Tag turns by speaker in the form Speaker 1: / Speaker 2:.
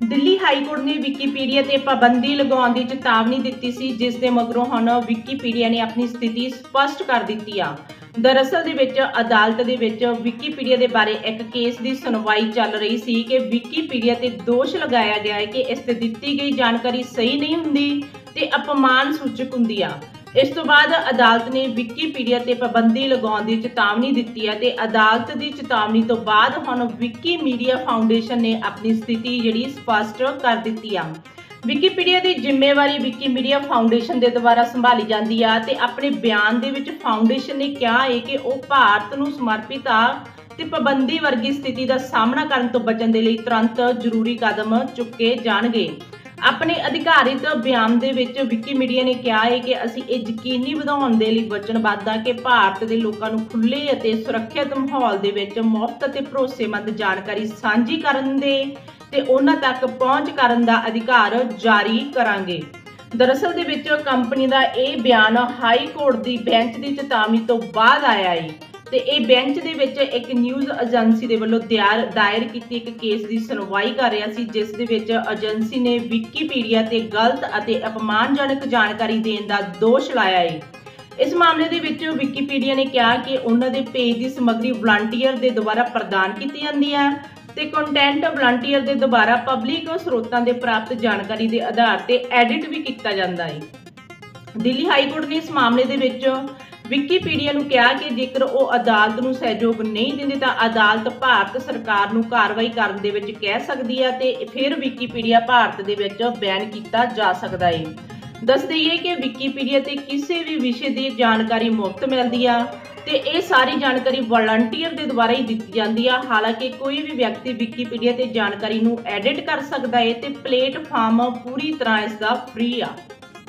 Speaker 1: Delhi high court ਨੇ Wikipedia ਤੇ ਪਾਬੰਦੀ ਲਗਾਉਣ ਦੀ ਚੇਤਾਵਨੀ ਦਿੱਤੀ ਸੀ, ਜਿਸ ਦੇ ਮਗਰੋਂ ਹੁਣ ਵਿਕੀਪੀਡੀਆ ਨੇ ਆਪਣੀ ਸਥਿਤੀ ਸਪਸ਼ਟ ਕਰ ਦਿੱਤੀ ਆ। ਦਰਅਸਲ ਦੇ ਵਿੱਚ, ਅਦਾਲਤ ਦੇ ਵਿੱਚ ਵਿਕੀਪੀਡੀਆ ਦੇ ਬਾਰੇ ਇੱਕ ਕੇਸ ਦੀ ਸੁਣਵਾਈ ਚੱਲ ਰਹੀ ਸੀ ਕਿ ਵਿਕੀਪੀਡੀਆ ਤੇ ਦੋਸ਼ ਲਗਾਇਆ ਗਿਆ ਹੈ ਕਿ ਇਸ ਤੇ ਦਿੱਤੀ ਗਈ ਜਾਣਕਾਰੀ ਸਹੀ ਨਹੀਂ ਹੁੰਦੀ ਤੇ ਅਪਮਾਨ ਸੂਚਕ ਹੁੰਦੀ ਆ। ਇਸ ਤੋਂ ਬਾਅਦ ਅਦਾਲਤ ਨੇ ਵਿਕੀਪੀਡੀਆ ਤੇ ਪਾਬੰਦੀ ਲਗਾਉਣ ਦੀ ਚੇਤਾਵਨੀ ਦਿੱਤੀ ਹੈ ਤੇ ਅਦਾਲਤ ਦੀ ਚੇਤਾਵਨੀ ਤੋਂ ਬਾਅਦ ਹੁਣ ਵਿਕੀਮੀਡੀਆ ਫਾਊਂਡੇਸ਼ਨ ਨੇ ਆਪਣੀ ਸਥਿਤੀ ਜਿਹੜੀ ਸਪਸ਼ਟ ਕਰ ਦਿੱਤੀ ਆ। ਵਿਕੀਪੀਡੀਆ ਦੀ ਜ਼ਿੰਮੇਵਾਰੀ ਵਿਕੀਮੀਡੀਆ ਫਾਊਂਡੇਸ਼ਨ ਦੇ ਦੁਆਰਾ ਸੰਭਾਲੀ ਜਾਂਦੀ ਆ ਤੇ ਆਪਣੇ ਬਿਆਨ ਦੇ ਵਿੱਚ ਫਾਊਂਡੇਸ਼ਨ ਨੇ ਕਿਹਾ ਹੈ ਕਿ ਉਹ ਭਾਰਤ ਨੂੰ ਸਮਰਪਿਤ ਆ ਤੇ ਪਾਬੰਦੀ ਵਰਗੀ ਸਥਿਤੀ ਦਾ ਸਾਹਮਣਾ ਕਰਨ ਤੋਂ ਬਚਣ ਦੇ ਲਈ ਤੁਰੰਤ ਜ਼ਰੂਰੀ ਕਦਮ ਚੁੱਕੇ ਜਾਣਗੇ। ਆਪਣੇ ਅਧਿਕਾਰਿਤ ਬਿਆਨ ਦੇ ਵਿੱਚ ਵਿਕੀਮੀਡੀਆ ਨੇ ਕਿਹਾ ਹੈ ਕਿ ਅਸੀਂ ਇਹ ਯਕੀਨੀ ਬਣਾਉਣ ਦੇ ਲਈ ਵਚਨਬੱਧ ਹਾਂ ਕਿ ਭਾਰਤ ਦੇ ਲੋਕਾਂ ਨੂੰ ਖੁੱਲ੍ਹੇ ਅਤੇ ਸੁਰੱਖਿਅਤ ਮਾਹੌਲ ਦੇ ਵਿੱਚ ਮੁਫਤ ਅਤੇ ਭਰੋਸੇਮੰਦ ਜਾਣਕਾਰੀ ਸਾਂਝੀ ਕਰਨ ਦੇ ਤੇ ਉਹਨਾਂ ਤੱਕ ਪਹੁੰਚ ਕਰਨ ਦਾ ਅਧਿਕਾਰ ਜਾਰੀ ਕਰਾਂਗੇ। ਦਰਅਸਲ ਦੇ ਵਿੱਚ ਕੰਪਨੀ ਦਾ ਇਹ ਬਿਆਨ ਹਾਈ ਕੋਰਟ ਦੀ ਬੈਂਚ ਦੀ ਚੇਤਾਵਨੀ ਤੋਂ ਬਾਅਦ ਆਇਆ ਹੈ। ਤੇ ਇਹ ਬੈਂਚ ਦੇ ਵਿੱਚ ਇੱਕ ਨਿਊਜ਼ ਏਜੰਸੀ ਦੇ ਵੱਲੋਂ ਤਿਆਰ, ਦਾਇਰ ਕੀਤੀ ਇੱਕ ਕੇਸ ਦੀ ਸੁਣਵਾਈ ਕਰ ਰਿਹਾ ਸੀ, ਜਿਸ ਦੇ ਵਿੱਚ ਏਜੰਸੀ ਨੇ ਵਿਕੀਪੀਡੀਆ ਤੇ ਗਲਤ ਅਤੇ ਅਪਮਾਨਜਨਕ ਜਾਣਕਾਰੀ ਦੇਣ ਦਾ ਦੋਸ਼ ਲਾਇਆ ਹੈ। ਇਸ ਮਾਮਲੇ ਦੇ ਵਿੱਚ ਵਿਕੀਪੀਡੀਆ ਨੇ ਕਿਹਾ ਕਿ ਉਹਨਾਂ ਦੇ ਪੇਜ ਦੀ ਸਮੱਗਰੀ ਵਲੰਟੀਅਰ ਦੇ ਦੁਆਰਾ ਪ੍ਰਦਾਨ ਕੀਤੀ ਜਾਂਦੀ ਹੈ ਤੇ ਕੰਟੈਂਟ ਵਲੰਟੀਅਰ ਦੇ ਦੁਆਰਾ ਪਬਲਿਕ ਸਰੋਤਾਂ ਦੇ ਪ੍ਰਾਪਤ ਜਾਣਕਾਰੀ ਦੇ ਆਧਾਰ ਤੇ ਐਡਿਟ ਵੀ ਕੀਤਾ ਜਾਂਦਾ ਹੈ। ਦਿੱਲੀ ਹਾਈ ਕੋਰਟ ਨੇ ਇਸ ਮਾਮਲੇ ਦੇ ਵਿੱਚ ਵਿਕੀਪੀਡੀਆ ਨੂੰ ਕਿਹਾ ਕਿ ਜੇਕਰ ਉਹ ਅਦਾਲਤ ਨੂੰ ਸਹਿਯੋਗ ਨਹੀਂ ਦਿੰਦੇ ਤਾਂ ਅਦਾਲਤ ਭਾਰਤ ਸਰਕਾਰ ਨੂੰ ਕਾਰਵਾਈ ਕਰਨ ਦੇ ਵਿੱਚ ਕਹਿ ਸਕਦੀ ਹੈ ਤੇ ਫਿਰ ਵਿਕੀਪੀਡੀਆ ਭਾਰਤ ਦੇ ਵਿੱਚ ਬੈਨ ਕੀਤਾ ਜਾ ਸਕਦਾ ਹੈ ਦੱਸ ਦਈਏ ਕਿ ਵਿਕੀਪੀਡੀਆ ਤੇ ਕਿਸੇ ਵੀ ਵਿਸ਼ੇ ਦੀ ਜਾਣਕਾਰੀ ਮੁਫਤ ਮਿਲਦੀ ਆ ਤੇ ਇਹ ਸਾਰੀ ਜਾਣਕਾਰੀ ਵਲੰਟੀਅਰ ਦੇ ਦੁਆਰਾ ਹੀ ਦਿੱਤੀ ਜਾਂਦੀ ਆ। ਹਾਲਾਂਕਿ ਕੋਈ ਵੀ ਵਿਅਕਤੀ ਵਿਕੀਪੀਡੀਆ ਤੇ ਜਾਣਕਾਰੀ ਨੂੰ ਐਡਿਟ ਕਰ ਸਕਦਾ ਹੈ ਤੇ ਪਲੇਟਫਾਰਮ ਪੂਰੀ ਤਰ੍ਹਾਂ ਇਸ ਦਾ ਫ੍ਰੀ ਆ।